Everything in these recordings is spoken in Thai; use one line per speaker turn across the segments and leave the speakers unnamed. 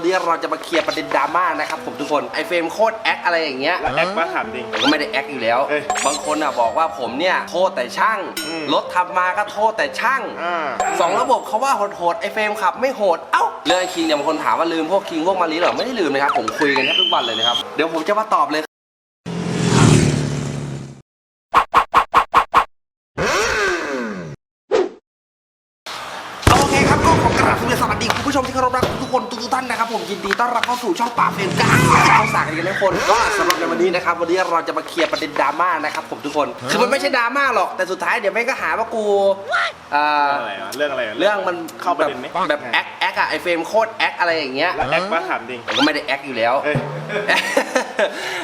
วันนี้เราจะมาเคลียร์ประเด็นดราม่านะครับผมทุกคนไอเฟรมโคตรแอคอะไรอย่างเงี้ย
แล้วแอคมาถามจริง
ผมก็ไม่ได้แอคอยู่แล้ว
เอ้ย
บางคนอะบอกว่าผมเนี่ยโทษแต่ช่าง
อืม
รถทำมาก็โทษแต่ช่าง
อ่า
สองระบบเขาว่าโหดๆไอเฟรมขับไม่โหด เอ้า เรื่องไอ้คิงเนี่ยบางคนถามว่าลืมพวกคิงพวกมารีเหรอ ไม่ได้ลืมนะครับ ผมคุยกันแทบทุกวันเลยนะครับ เดี๋ยวผมจะมาตอบเลย โอเคครับก็ ขอกราบสวัสดีคุณผู้ชมที่เคารพรักทุกคนทุกๆท่านนะครับผมยินดีต้อนรับเข้าสู่ช่องป่าเฟรมก้าเขาสากกันทุกคนก็สำหรับในวันนี้นะครับวันนี้เราจะมาเคลียร์ประเด็นดราม่านะครับผมทุกคน คือมันไม่ใช่ดราม่าหรอกแต่สุดท้ายเดี๋ยวแม่งก็หาว่ากูเอ่อ
อะไรวะเรื่องอะไรวะ
เรื่องมัน
เข้าประเด็นไหม
แบบแบบแอคแอคอะไอเฟรมโคตรแอคอะไรอย่างเงี้ย
แล้วแอคมาถามจริง
ผมก็ไม่ได้แอคอยู่แล้ว
เอ้ย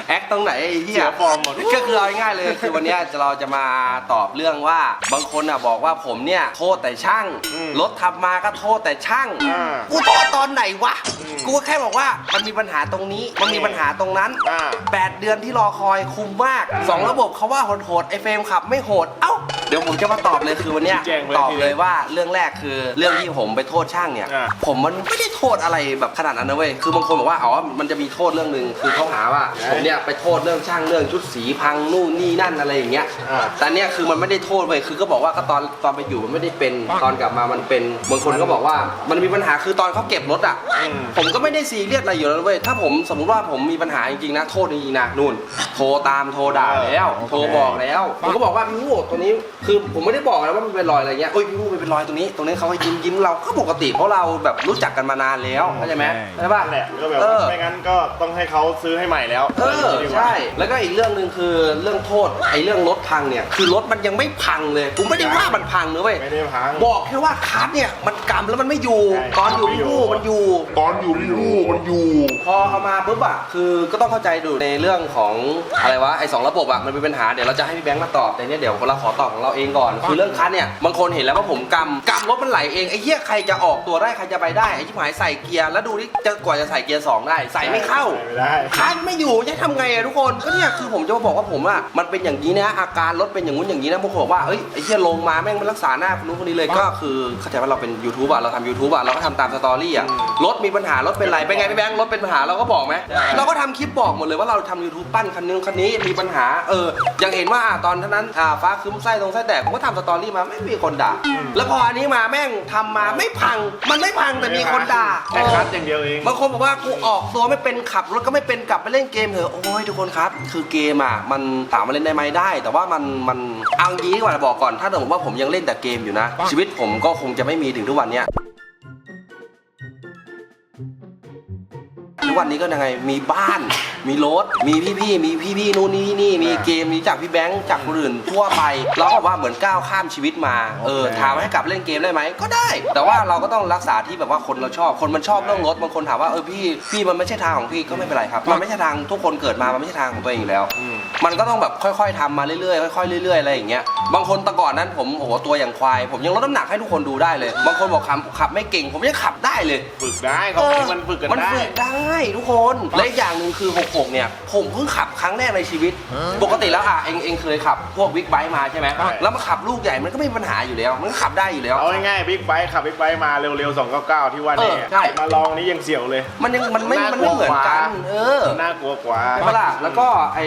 แอคตรงไหนไอ้เหี้ย
เสียฟอร์มหมด
ก็คือเอาง่ายๆเลยคือวันเนี้ยเราจะมาตอบเรื่องว่า บางคนอะบอกว่าผมเนี่ยโทษแต่ช่าง
อืม
รถทำมาก็โทษแต่ช่าง
อ่า
กูโทษตอนไหนวะ
อืม
กูก็แค่บอกว่ามันมีปัญหาตรงนี้ มันมีปัญหาตรงนั้น
อ่า
แปดเดือนที่รอคอยคุ้มมากสองระบบเขาว่าโหดๆไอเฟรมขับไม่โหด เอ้าเดี๋ยวผมจะมาตอบเลยคือวันเนี้ย
ชี้แจงเลย
ตอบเลยว่าเรื่องแรกคือเรื่องที่ผมไปโทษช่างเนี่ย
อ่า
ผมมันไม่ได้โทษอะไรแบบขนาดนั้นนะเว้ยคือบางคนบอกว่าอ๋อมันจะมีโทษเรื่องหนึ่งคือเขาหาว่าผมเนี่ยไปโทษเรื่องช่างเรื่องชุดสีพังนู่นนี่นั่นอะไรอย่างเงี้ย
อ่า
แต่เนี่ยคือมันไม่ได้โทษเว้ยคือก็บอกว่าก็ตอนตอนไปอยู่มันไม่ได้เป็นตอนกลับมามันเป็นบางคนก็บอกว่ามันมีปัญหาคือตอนเขาเก็บรถอะ
อืม
ผมก็ไม่ได้ซีเรียสอะไรอยู่แล้วเว้ยถ้าผมสมมติว่าผมมีปัญหาจริงๆนะโทษจริงๆนะนู่น โทรตามโทรด่าแล้ว โทรบอกแล้วผมก็บอกว่าพี่ผู้ตัวนี้คือผมไม่ได้บอกนะว่ามันเป็นรอยอะไรเงี้ยเอ้ยพี่ผู้มันเป็นรอยตรงนี้ ตรงนี้เขาให้ยิ้มยิ้มเราก็ปกติเพราะเราแบบรู้จักกันมานานแล้วเข้าใจไหมใช่ปะ
นั่นแหละก็แบบ
เอ
ว่า
อ
ไม่งั้นก็ต้องให้เขาซื้อให้ใหม่แล้ว
เออ
ดีกว่า
ใช่ แล้วก็อีกเรื่องหนึ่งคือเรื่องโทษไอ้เรื่องรถพังเนี่ยคือรถมันยังไม่พังเลยกูไม่ได้ว่ามันพังนะเว้ย
ไม่ได้พัง
บอกแค่ว่าคัสเนี่ยมันกำแล้วมันไม่อยู่
ใช่
ตอนอยู่พี่ผู้มันอยู่
ตอนอยู่ที่ลูกมันอยู่
พอเอามาปุ๊บอะคือก็ต้องเข้าใจดูในเรื่องของอะไรวะไอ้สองระบบอะมันเป็นปัญหาเดี๋ยวเราจะให้พี่แบงค์มาตอบแต่เนี้ยเดี๋ยวเราขอตอบของเราเองก่อน คือเรื่องคันเนี่ยบางคนเห็นแล้วว่าผมกำกำรถมันไหลเองไอ้เหี้ยใครจะออกตัวได้ใครจะไปได้ไอ้ชิบหายใส่เกียร์แล้วดูนี่จะกว่าจะใส่เกียร์สองได้ใส่ไม่เข้า
ใส่ไม่ได้
คันไม่อยู่จะทำไงอะทุกคนก็เนี่ยคือผมจะมาบอกว่าผมอะมันเป็นอย่างนี้นะอาการรถเป็นอย่างงู้นอย่างนี้นะบางคนบอกว่าเอ้ยไอ้เหี้ยลงมาแม่งมันรักษาหน้าคนนู้นคนนี้เลยก็คือเข้าใจว่าเราเป็น YouTube อะเราทำ YouTube อะเราก็ทำตามสตอรี่อะรถมีปัญหารถเป็นไรเป็นไงพี่แบงค์รถเป็นปัญหาเราก็บอกไหม
ใช่
เราก็ทำคลิปบอกหมดเลยว่าเราทำ YouTube ปั้นคันนึงคันนี้มีปัญหาเอออย่างเห็นว่าอะตอนนั้นอ่าฟ้าคืมไส้ตรงไส้แตกผมก็ทำสตอรี่มาไม่มีคนด่า แล้วพออันนี้มาแม่งทำมาไม่พัง มันไม่พังแต่มีคนด่า
แค่คัดอย่างเดียวเอง
บางคนบอกว่ากูออกตัวไม่เป็นขับรถก็ไม่เป็นกลับไปเล่นเกมเถอะโอ้ยทุกคนครับ คือเกมอะมันถามมาเล่นได้ไหมได้ แต่ว่ามันมันเอางี้ดีกว่าบอกก่อน ถ้าสมมติว่าผมยังเล่นแต่เกมอยู่นะ ชีวิตผมก็คงจะไม่มีถึงทุกวันเนี้ย กวันนี้ก็ยังไง มีบ้าน มีรถ มีพี่ๆ มีพี่ๆ นู่นนี่นี่ มีเกม มีจากพี่แบงค์จากคนอื่นทั่วไป เราก็บอกว่าเหมือนก้าวข้ามชีวิตมา เออ
โอเค
ถามว่าให้กลับเล่นเกมได้ไหม ก็ได้ แต่ว่าเราก็ต้องรักษาที่แบบว่าคนเราชอบ คนมันชอบเรื่องรถ บางคนถามว่าเออพี่ พี่มันไม่ใช่ทางของพี่ก็ไม่เป็นไรครับ มันไม่ใช่ทางทุกคนเกิดมา มันไม่ใช่ทางของตัวเองอยู่แล้ว
อื ม
มันก็ต้องแบบค่อยๆทำมาเรื่อยๆค่อยๆเรื่อยๆอะไรอย่างเงี้ยบางคนแต่ก่อนนั้นผมโอ้โหตัวอย่างควาย ผมยังลดน้ำหนักให้ทุกคนดูได้เลย บางคนบอกขับขับไม่เก่ง ผมยังขับได้เลย
ฝึกได้เขามันฝึกกัน
มัน
ได้
ฝึกได้ทุกคนและอีกอย่างหนึ่งคือ66เนี่ย ผมเพิ่งขับครั้งแรกในชีวิต ปกติแล้วอะเองเองเคยขับพวกบิ๊กไบค์มาใช่ไหม
ใช่
แล้วมาขับลูกใหญ่มันก็ไม่มีปัญหาอยู่แล้ว มันก็ขับได้อยู่แล้ว
เอาง่ายๆบิ๊กไบค์ขับบิ๊กไบค์มาเร็วๆ299 ที่ว่าเนี่ย
เออใช่
มาลองนี้ยังเสียวเลย
มันยังมันไม่มันไม่เหมือนกัน เออ
น่ากลัวกว่า
ใช่ปะล่ะแล้วก็ไอ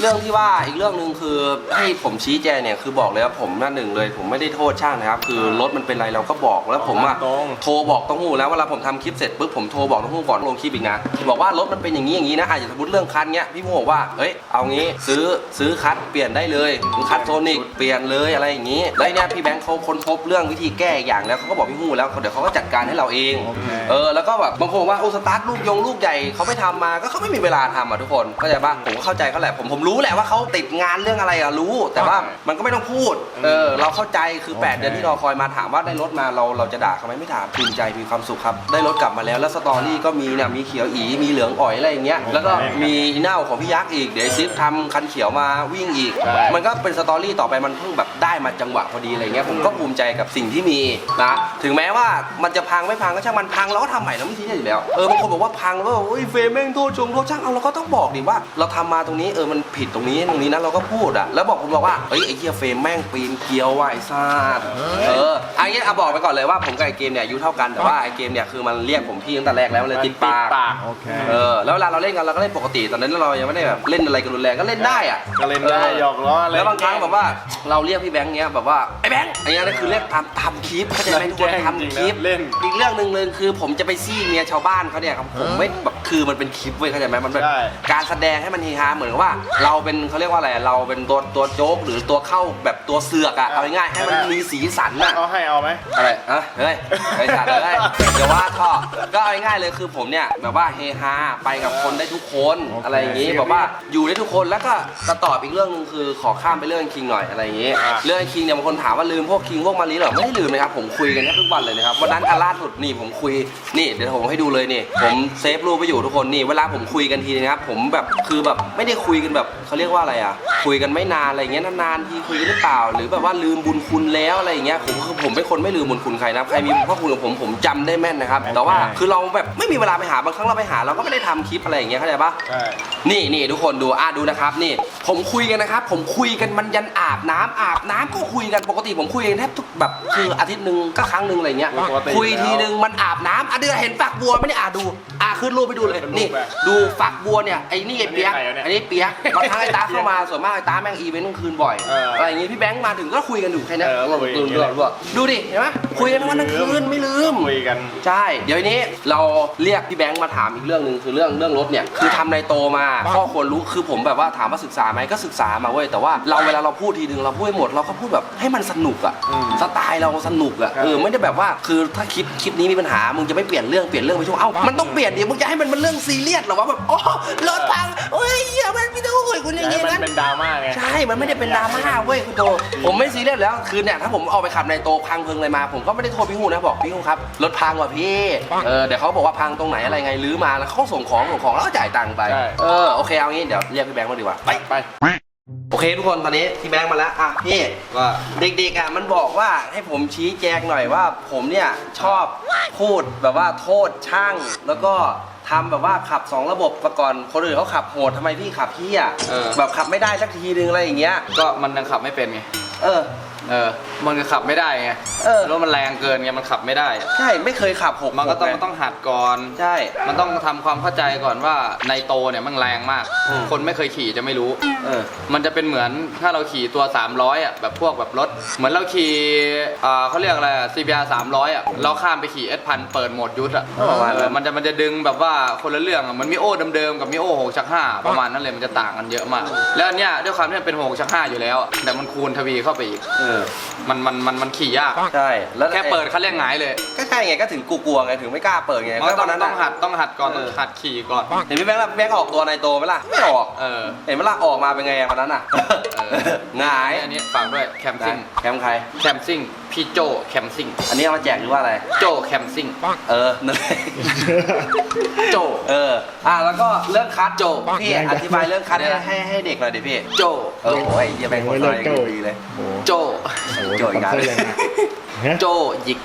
เรื่องที่ว่าอีกเรื่องหนึ่งคือให้ผมชี้แจงเนี่ยคือบอกเลยว่าผมหน้าหนึ่งเลย ผมไม่ได้โทษช่างนะครับ คือรถมันเป็นไรเราก็บอกแล้วผมอะ
ตรง
โทรบอกเต้องหูแล้วเวลาผมทำคลิปเสร็จปุ๊บผมโทรบอกเต้องหูก่อนลงคลิปอีกนะบอกว่ารถมันเป็นอย่างนี้อย่างนี้นะอาจจะสมมติเรื่องคันเนี้ยพี่โมบอกว่าเอ้ยเอางี้ซื้อซื้อคัดเปลี่ยนได้เลยคัดโซนิกเปลี่ยนเลยอะไรอย่างนี้แล้วเนี่ยพี่แบงค์เขาค้นพบเรื่องวิธีแก้อีกอย่างแล้วเขาก็บอกพี่หูแล้วเดี๋ยวเขาก็จัดการให้เราเอง
โอเค
เออแล้วก็แบบบางคนบอกว่าโอ้สตาร์ทลูกยงลูกใหญ่เขาไม่ทำมาก็เขาไม่มีเวลาทำอะทุกคนเข้าใจปะผมก็เข้าใจเขาแหละผมผมรู้แหละว่าเขาติดงานเรื่องอะไรอะรู้ แต่ว่ามันก็ไม่ต้องพูดเออเราเข้าใจคือ8เดือนที่รอคอยมาถามว่าได้รถมาเราเราจะด่าเขาไหมไม่ถามภูมิใจมีความสุขครับได้รถกลับมาแล้วแล้วสตอรี่ก็มีเนี่ยมีเขียวอีสีมีเหลืองอ่อยอะไรอย่างเงี้ยแล้วก็มีอีเน่าของพี่ยักษ์อีกเดี๋ยวไอ้ซิฟทำคันเขียวมาวิ่งอีก
ใช่
มันก็เป็นสตอรี่ต่อไปมันเพิ่งแบบได้มาจังหวะพอดีอะไรเงี้ยผมก็ภูมิใจกับสิ่งที่มีนะถึงแม้ว่ามันจะพังไม่พังก็ช่างมันพังเราก็ทำใหม่แล้วไม่ทิ้งอยู่แล้วเออบางคนบอกว่าพังแล้วโอ้ยเฟรมแม่งโทษชงโทษช่างเอาเราก็ต้องบอกดิว่า เราทำมาตรงนี้เออมันผิดตรงนี้ตรงนี้นะเราก็พูดอะแล้วบอกผมบอกว่าเฮ้ยไอ้เหี้ยเฟรมแม่งปีนเกลียวว่ะไอ้ซาดเอออันนี้เอาบอกไปก่อนเลยว่าผมกับไอ้เกมเนี่ยอายุเท่ากันแต่ว่าไอ้เกมเนี่ยคือมันเรียกผมพี่ตั้งแต่แรกแล้วมันเลยติดปาก
ปาก
โอเค
เออแล้วเวลาเราเล่นกันเราก็เล่นปกติตอนนั้นเรายังไม่ได้แบบเล่นอะไรกันรุนแรงก็เล่นได้อะ
ก็เล่นได้หยอกล้ออะไร
แล้วบางครั้งแบบว่าเราเรียกพี่แบงค์เนี้ยแบบว่าไอ้แบงค์อันนี้นั่นคือเรียกตามทำคลิปเข้าใจไหมทุกคน
แกล้งจริง
ทำคลิป
นะเล่น
อีกเรื่องหนึ่งเลยคือผมจะไปซี่เมียชาวบ้านเขาเนี่ยครับผมไม่แบบคือมันเป็นคลิปเว้ยเข้าใจไหมมันแบบ
ใช่
การแสดงให้มันเฮฮาเหมือนกับว่า เราเป็นเขาเรียกว่าอะไรเราเป็นตัวตัวโจ๊กหรือตัวเข้าแบบตัวเสือกอะเอาง่ายๆให้มันมีสีสันอะ
เอาให้เอาไหม
อะไรอะเฮ้ยไอ้สัตว์เลยเดี๋ยวว่าท่อก็เอาง่ายๆเลยคือผมเนี่ยแบบว่าเฮฮาไปกับคนได้ทุกคน
โอเค
อะไรอย่างงี้แบบว่าอยู่ได้ทุกคนแล้วก็จะตอบอีกเรื่องหนึงคือขอข้ามไปเรื่องคิงหน่อยอะไรอย่างงี้
อะ
เรื่องคิงเนี่ยบางคนถามว่าลืมพวกคิงพวกมารีเหรอไม่ได้ลืมนะครับผมคุยกันแทบทุกวันเลยนะครับวันนั้นอันล่าสุดนี่ผมคุยนี่เดี๋ยวผมให้ดูเลยนี่ ผมเซฟรูปไปอยู่ทุกคนนี่เวลาผมคุยกันทีนะครับผมแบบคือแบบไม่ได้คุยกันแบบเขาเรียกว่าอะไรอะ คุยกันไม่นานอะไรอย่างเงี้ยนานๆทีคุยกันหรือเปล่า หรือแบบว่าลืมบุญคุณแล้วอะไรอย่างเงี้ยผมคือผมเป็นคนไม่ลืมบุญคุณใครนะใครมีพระคุณกับผมผมจำได้แม่นนะครับแต่ว่าคือเราแบบไม่มีเวลาไปหาบางครั้งเราไปหา เราก็ไม่ได้ทำคลิปอะไรอย่างเงี้ยเข้าใจปะ
ใช่
นี่นี่ทุกคนดูอะดูนะครับนี่ ผมคุยกันนะครับ ผมคุยกันมันยันอาบน้ำอาบน้ำก็คุยกันปกติผมคุยกันแทบทุกแบบคืออาทิตย์หนึ่งก็ครั้งหนึ่งอะไรเงี้ย
ปกติ
คุยทีนึงมันอาบน้ำอะเดือเห็นฝักบัวไหม่ได้อะดูอะขึ้นรูปไปดูเลย
เป็นรูป
นี่
แบบ
ดูฝักบัวเนี่ยไอ้นี่ไอ้เปียก
อันนี้ใครวะเนี่ย
อันนี้เปียกบางครั้งไอ้ตาเข้ามาส่วนมากไอ้ตาแม่งอีเวนต์กลางคืนบ่อย
เอออ
อะไรอย่างงี้พี่แบงค์มาถึงก็คุยกันอยู่แค่เนี้ย
เออคุยอย่างเงี้ย
ดูดูดูดิเห็นไหมคุยกันทั้งวันทั้งคืนไม่ลืม
คุยกัน
ใช่เดี๋ยวนี้เราเรียกพี่แบงค์มาถามอีกเรื่องหนึ่งคือเรื่องเรื่องรถเนี่ยคือทำในโตมาข้อควรรู้คือผมแบบว่าถามว่าศึกษาไหมก็ศึกษามาเว้ยแต่ว่าเราเวลาเราพูดทีนึงเราพูดให้หมดเราก็พูดแบบให้มันสนุกอะ
อืม
สไตล์เราสนุกอะ
ครับ
เออไม่ได้แบบว่าคือถ้าคลิปคลิปนี้มีปัญหามึงจะไม่เปลี่ยนเรื่องเปลี่ยนเรื่องไปช่วงเอ้ามันต้องเปลี่ยนดิมึงจะให้มันเป็นเรื่องซีเรียสเหรอวะแบบอ๋อรถพังเฮ้ยเหี้ยมันไม่ต้องคุยคุณอย่าง
ให้
งี้
มัน
นั้น
เป็นดราม่าไง
ใช่มันไม่ได้เป็นดราม่าเว้ยคุณโตผมไม่ซีเรียสแล้วคือเนี่ยถ้าผมเอาไปขับในโตพังเพิงอะไรมา ผมก็ไม่ได้โทรพี่ฮูนะบอกพี่ฮูครับรถพังว่ะพี่เออเดี๋ยวเขาบอกว่าพังตรงไหนอะไรไงรื้อมาแล้วเขาส่งของส่งของแล้วก็จ่ายตังค์ไป
ใช่
เออโอเคเอางี้เดี๋ยวเรียกพี่แบงค์มาดีกว่าไป
ไป
โอเคทุกคนตอนนี้พี่แบงค์มาแล้วอะพี่ว่าเด็กๆอะมันบอกว่าให้ผมชี้แจงหน่อยว่า ผมเนี่ยชอบพูดแบบว่าโทษช่าง แล้วก็ ทำแบบว่าขับสองระบบประก่อนคนอื่นเขาขับโหดทำไมพี่ขับเฮีย
เออ
แบบขับไม่ได้สักทีนึงอะไรอย่างเงี้ย
ก็มันยังขับไม่เป็นไง
เออ
เออมันก็ขับไม่ได้ไง
เออ
รถมันแรงเกินไงมันขับไม่ได้
ใช่ไม่เคยขับหก
มันก็ต้อง
ห
มันต้องหัดก่อน
ใช่
มันต้องทำความเข้าใจก่อนว่าในโตเนี่ยมันแรงมาก
อืม
คนไม่เคยขี่จะไม่รู้
เออ
มันจะเป็นเหมือนถ้าเราขี่ตัว 300อะแบบพวกแบบรถ เหมือนเราขี่อ่าเขาเรียกอะไรอะ CBR 300อะเราข้ามไปขี่ S พันเปิดโหมดยุทธอะ
ประมาณนั้น
เออมันจะมันจะดึงแบบว่าคนละเรื่องอะมันมีโอ้เดิมๆกับมีโอ้หกชักห้าประมาณนั้นเลยมันจะต่างกันเยอะมาก แล้วอันเนี้ยด้วยความที่มันเป็นหกชักห้าอยู่แล้วอะแต่มันคูณทวีเข้าไปอีก
เออ
มันมันมันมันขี่ยาก
ใช่แล้ว
แค่เปิดคันเร่งหงายเลย
ก็ใช่ไงก็ถึงกูกลัวไงถึงไม่กล้าเปิดไง
มันก็ต้อง
ตนนั้น
ต้องหั
น่ะ
ดต้องหัดก่อน
เอ
ต้อ
อ
งหัดขี่ก่อน
เห็นพี่แบงค์ล่ะแบงค์ออกตัวในโตไหมล่ะไม่ออก
เออ
เห็นไหมล่ะออกมาเป็นไงอะคนนั้นอะ
เออ
หงาย
อันนี้ฝากด้วยแคมซิ่ง
แคมใคร
แคมซิ่งพี่โจแคมซิ่ง
อันนี้เอามาแจกหรือว่าอะไร
โจแคมซิ่ง
เออนั่นแหละ
โจ
เออ อะแล้วก็เรื่องคัด
โจ
พี่อธิบายเรื่องคัดให้ให้ให้เด็กหน่อยดิพี่
โจ
เออโอ้ยอย่าไปคนซอยกันดีเลย
โอ้โห
โจ
โอ้โห
โจอีกแล้ว
สปอนเซอร์ยังไงฮะ
โจหยิก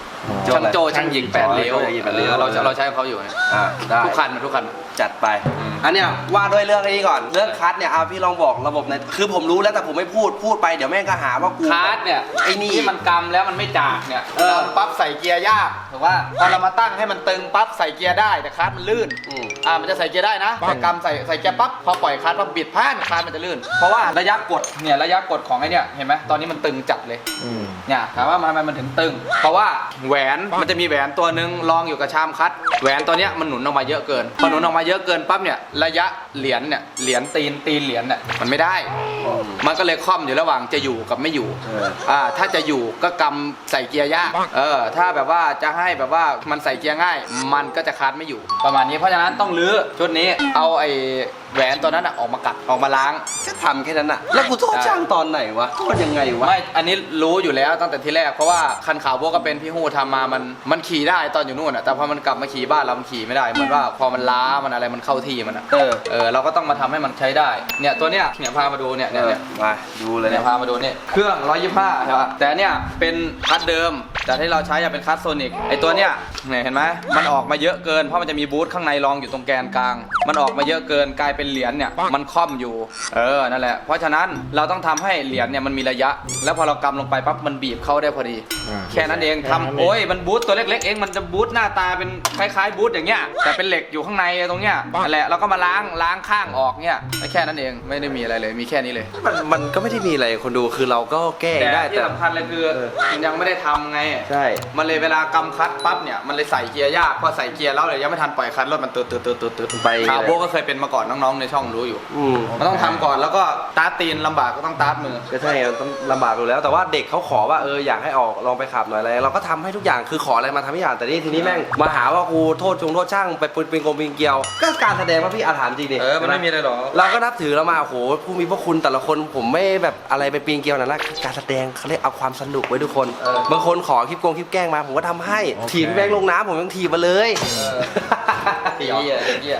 โจ
ช่าง
อะไร
โจช่างหยิกแปดเลี้ยว
โจหยิกแปดเลี้ยว
ออเราเราใช้ของเขาอยู่นะ
อะได้
ทุกคันทุกคัน
จัดไป
อืม
อันเนี้ยว่าด้วยเรื่องนี้ก่อน เรื่องคัดเนี่ยเอาพี่ลองบอกระบบในคือผมรู้แล้วแต่ผมไม่พูดพูดไปเดี๋ยวแม่งก็หาว่ากู
คาร์ดเนี่ย
ไอ้นี่
ที่มันกำแล้วมันไม่จากเนี่ย
เออ
ปั๊บใส่เกียร์ยากถูกว่าพอเรามาตั้งให้มันตึงปั๊บใส่เกียร์ได้แต่คาร์ดมันลื่น
อืม
อ่ามันจะใส่เกียร์ได้นะแต่กำใส่ใส่เกียร์ปั๊บพอปล่อยคลัตช์ปั๊บบิดพลาดคลัตช์มันจะลื่น เพราะว่าระยะกดเนี่ยระยะกดของไอ้เนี่ยเห็นไหมตอนนี้มันตึงจัดเลย
อืม
เนี่ยถามว่าทำไมมันถึงตึง เพราะว่าแหวนมันจะมีแหวนตัวหนึ่งรองอยู่กับชามคัดแหวนตัวเนี้ยมันหนุนออกมาเยอะเกินพอหนุนออกมาเยอะเกินปั๊บเนี่ยระยะเหรียญเนี่ยเหรียญตีนตีนเหรียญเนี่ยมันไม่ได้ มันก็เลยคล่อมอยู่ระหว่างจะอยู่กับไม่อยู่
เออ
อ่าถ้าจะอยู่ก็กำใส่เกียร์ยากเออถ้าแบบว่าจะให้แบบว่ามันใส่เกียร์ง่าย มันก็จะคัดไม่อยู่ ประมาณนี้เพราะฉะนั้นต้องรื้อชุดนี้เอาไอ้แหวนตัวนั้นอะออกมากัดออกมาล้าง
ก็ทำแค่นั้นอะแล้วกูโทษช่างตอนไหนวะโทษยังไงวะ
ไม่ อันนี้รู้อยู่แล้วตั้งแต่ที่แรก เพราะว่าคันขาวพวกก็เป็นพี่ฮู้ทำมา มัน มันขี่ได้ตอนอยู่นู่นอะแต่พอมันกลับมาขี่บ้านเรา มันขี่ไม่ได้ เหมือนว่าพอมันล้า มันอะไร มันเข้าที่มันอะ
เออ
เออ เราก็ต้องมาทำให้มันใช้ได้ เนี่ยตัวเนี้ย เนี่ยพามาดูเนี่ย เนี่ยเนี่ย
มาดูเลย
เนี่
เนี่ยย
พามาดูเนี่ย เครื่อง 125ใช่ป่ะ แต่เนี่ยเป็นคัสเดิม แต่ที่เราใช้อะเป็นคัสโซนิก ไอตัวเนี้ย เนี่ยเห็นไหมมันออกมาเยอะเกิน เพราะมันจะมีบูทข้างในรองอยู่ตรงแกนกลาง มันออกมาเยอะเกินกลายเป็นเหรียญเนี่ยมันค่อมอยู่ เออนั่นแหละ เพราะฉะนั้นเราต้องทำให้เหรียญเนี่ยมันมีระยะ แล้วพอเรากำลงไปปั๊บมันบีบเข้าได้พอดี
อ่า
แค่นั้นเอง
แค่
ทำ
นั้นเอง
โอ้ยมันบูทตัวเล็กๆเองมันจะบูทหน้าตาเป็นคล้ายๆบูทอย่างเงี้ยแต่เป็นเหล็กอยู่ข้างในตรงเนี้ยนั่นแหละเราก็มาล้างล้างข้างออกเนี่ยแค่นั้นเองไม่ได้มีอะไรเลยมีแค่นี้เลย
มันมันก็ไม่ได้มีอะไรคนดูคือเราก็แก้
แต่
ได้
ที่
แต่
สำคัญเลยคือมันยังไม่ได้ทำไง
ใช่
มันเลยเวลากำคัดปั๊บเนี่ยมันเลยใส่เกียร์ยากพอใส่เกียร์แล้วเลยยังไม่ทันปล่อยคัดรถมันตืดตืดตืดตืดตืด
ไป
คาร์โบก็เคยเป็นมาก่อนน้องๆในช่องรู้อยู่
อืม
มันต้องทำก่อนแล้วก็ตาร์ทตีนลำบากก็ต้องตาร์ทมือ
ก็ใช่ไงมันต้องลำบากอยู่แล้ว แต่ว่าเด็กเขาขอว่าเอออยากให้ออกลองไปขับหน่อยอะไรเราก็ทำให้ทุกอย่างคือขออะไรมาทำให้อย่างแต่นี่ทีนี้แม่งมาหาว่ากูโทษจงโทษช่างไปปืนเป็นกงเป็นเกลียว ก็การแสดงว่าพี่อาถามจริงดิ
เออ มันไม่มีอะไรหรอก
เราก็นับถือเรามาโอ้โหผู้มีพระคุณแต่ละคนผมไม่แบบอะไรไปปีนเกลียวนะนะคือการแสดงเขาเรียกเอาความสนุกไว้ทุกคน
เออ
บางคนขอคลิปโกงคลิปแกล้งมาผมก็ทำให้
โอเค
ถีบพี่แบงค์ลงน้ำผมยังถีบมาเลย
เออ ตีเหี้ยตีเหี้ย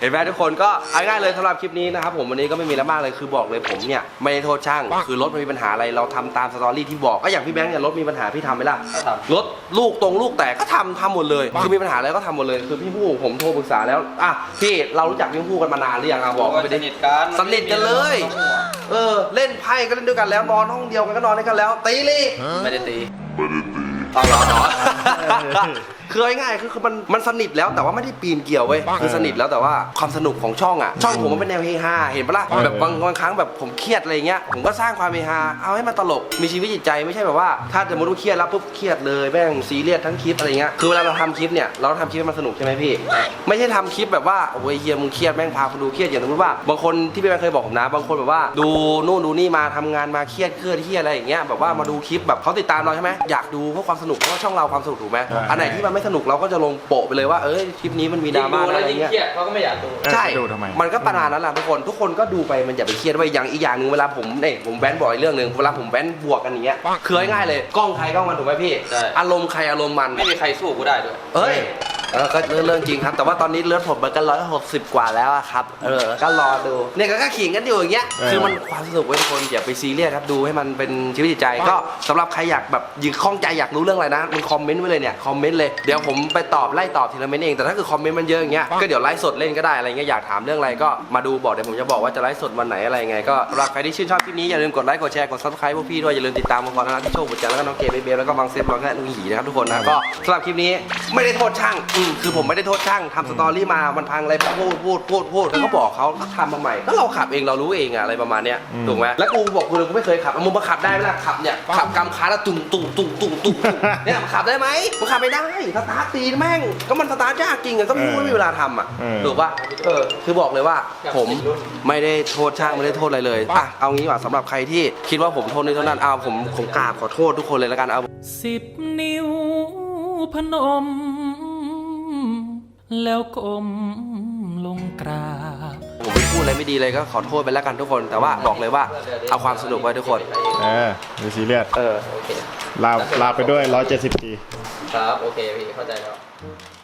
เห็นไหมทุกคนก็เอาง่ายๆเลยสำหรับคลิปนี้นะครับผมวันนี้ก็ไม่มีแล้วมากเลยคือบอกเลยผมเนี่ยไม่ได้โทษช่าง คือรถมันมีปัญหาอะไรเราทำตามสตอรี่ที่บอกก็อย่างพี่แบงค์เนี่ยรถมีปัญหาพี่ทำไหมล่ะ
ก็ทำ
รถลูกตรงลูกแตกก็ทำทำหมดเลย คือมีปัญหาอะไรก็ทำหมดเลยคือพี่ผู้ผมโทรปรึกษาแล้วอะพี่เรารู้จักพี่ผู้กันมานานหรือยังอะบอกไป
ส
ดิ
นิทกัน
สนิทกันเลย เออเล่นไพ่ก็เล่นด้วยกันแล้วนอนห้องเดียวกันก็นอนด้วยกันแล้วตีลี่
ไม่ได้ตี
เอาเหรอเหรอ คือเอาง่ายๆคือคือมันมันสนิทแล้วแต่ว่าไม่ได้ปีนเกี่ยวเว้ยคือสนิทแล้วแต่ว่าความสนุกของช่องอะ ช่องผมมันเป็นแนวเฮฮาเห็นปะล่ะแบบบางบางครั้งแบบผมเครียดอะไรเงี้ยผมก็สร้างความเฮฮาเอาให้มันตลกมีชีวิตจิตใจไม่ใช่แบบว่า ถ้าสมมติว่าเครียดแล้วปุ๊บเครียดเลยแม่งซีเรียสทั้งคลิปอะไรเงี้ยคือเวลาเราทำคลิปเนี่ยเราต้องทำคลิปให้มันสนุกใช่ไหมพี่ ไม่ใช่ทำคลิปแบบว่าโอ้ยเฮียมึงเครียดแม่งพาคนดูเครียดอย่างสมมติว่าบางคนที่พี่แม่เคยบอกผมนะ บางคนแบบว่า ดูนู่นดูนี่มาทำงานมาเครียดเครียดเครียดอะไรอย่างเงี้ยแบบว่ามาดูคลิปแบบเขาติดตามเราใช่ไหมอยากดูเพราะความสนุกเพราะว่าช่องเราความสนุกถูกไหม
ใช่
อันไหนที่มันไม่สนุกเราก็จะลงโปะไปเลยว่าเอ้ยคลิปนี้มันมีดราม่า
ยิ่งดู
นะ
แล้ว
อะไร
ยิ่ง
เงี้ย
เครียดเขาก็ไม่อยากดู
ใช่
ดูทำไม
มันก็ประมาณนั้นแหละทุกคน ทุกคนก็ดูไปมันอย่าไปเครียดไว้อย่างอีกอย่างหนึ่งเวลาผมเนี่ยผมแว้นบ่อยเรื่องหนึ่งเวลาผมแว้นบวกกันอย่างเงี้ยคือง่ายๆเลย กล้องใครกล้องมันถูกไหมพี่
ใช่
อารมณ์ใครอารมณ์มัน
ไม่มีใครสู้กูได้ด้วย
เอ้ย เออก็เรื่องเรื่องจริงครับ แต่ว่าตอนนี้เลือดผมมันก็ร้อยหกสิบกว่าแล้วอะครับ เออ ก็รอดู เนี่ยก็ก็ขิงกันอยู่อย่างเงี้ย
เออ
คือมันความสนุกไว้ยทุกคนอย่าไปซีเรียสครับ ดูให้มันเป็นชีวิตจิตใจ ก็สำหรับใครอยากแบบยิงข้องใจอยากรู้เรื่องอะไรนะมึงคอมเมนต์ไว้เลยเนี่ย คอมเมนต์เลย เดี๋ยวผมไปตอบไล่ตอบทีละเมนต์เอง แต่ถ้าคือคอมเมนต์มันเยอะอย่างเงี้ย ก็เดี๋ยวไลฟ์สดเล่นก็ได้อะไรเงี้ย อยากถามเรื่องอะไรก็มาดูบอกเดี๋ยวผมจะบอกว่าจะไลฟ์สดวันไหนอะไรไง ก็สำหรับใครที่ชื่นชอบคลิปนี้อย่าลืมกดไลค์กดแชร์กด subscribe พวกพี่ด้วยอย่าลืมติดตามมังกรนะที่โชคบุญจันทร์แล้วก็น้องเกมเบลแล้วก็บางเซฟแล้วก็ลุงหีนะครับทุกคนนะก็สำหรับคลิปนี้ไม่ได้โทษช่างอืมคือผมไม่ได้โทษช่างทำสตอรี่มามันพังอะไรพูดพูดพูดพูดแล้วก็บอกเขาก็ทำมาใหม่ก็เราขับเองเรารู้เองอะอะไรประมาณเนี้ย
อืม
ถูกไหมแล้วกูบอกกูเลยกูไม่เคยขับเอามึงมาขับได้ไหมล่ะขับเนี่ยขับกำค้าแล้วตุ่มตุ่มตุ่มตุ่มตุ่มตุ่มเนี่ยมันขับได้ไหมมันขับไม่ได้สตาร์ทตีนแม่งก็มันสตาร์ทยากจริงอะก็มึงไม่มีเวลาทำอะ
เออ
ถูกป่ะเออคือบอกเลยว่าผมไม่ได้โทษช่างไม่ได้โทษอะไรเลยอะเอางี้ดีกว่าสำหรับใครที่คิดว่าผมโทษนี่เท่านั้นเอาผมผมกราบขอโทษทุกคนเลยแล้วกันเอา
สิบนิ้วพนม แล้วก้มลงกราบ
ผมไม่พูดอะไรไม่ดีเลยก็ขอโทษไปแล้วกันทุกคน แต่ว่าบอกเลยว่าเอาความสนุกไว้ทุกคน
เออดูซีเรียส
เออ
โอเค
ลาลาไปด้วย 170ที
ครับ โอเค พี่ เข้าใจแล้ว
นะ